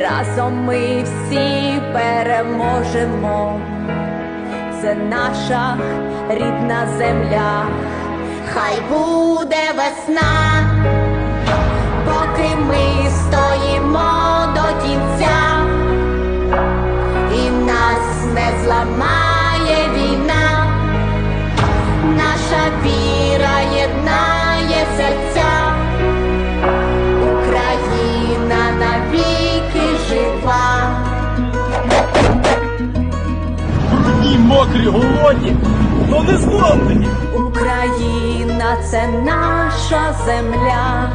Разом ми всі переможемо. Це наша рідна земля. Хай буде весна, поки ми стоїмо до кінця, і нас не зламає мокрі, голодні, но не зломлені. Україна це наша земля.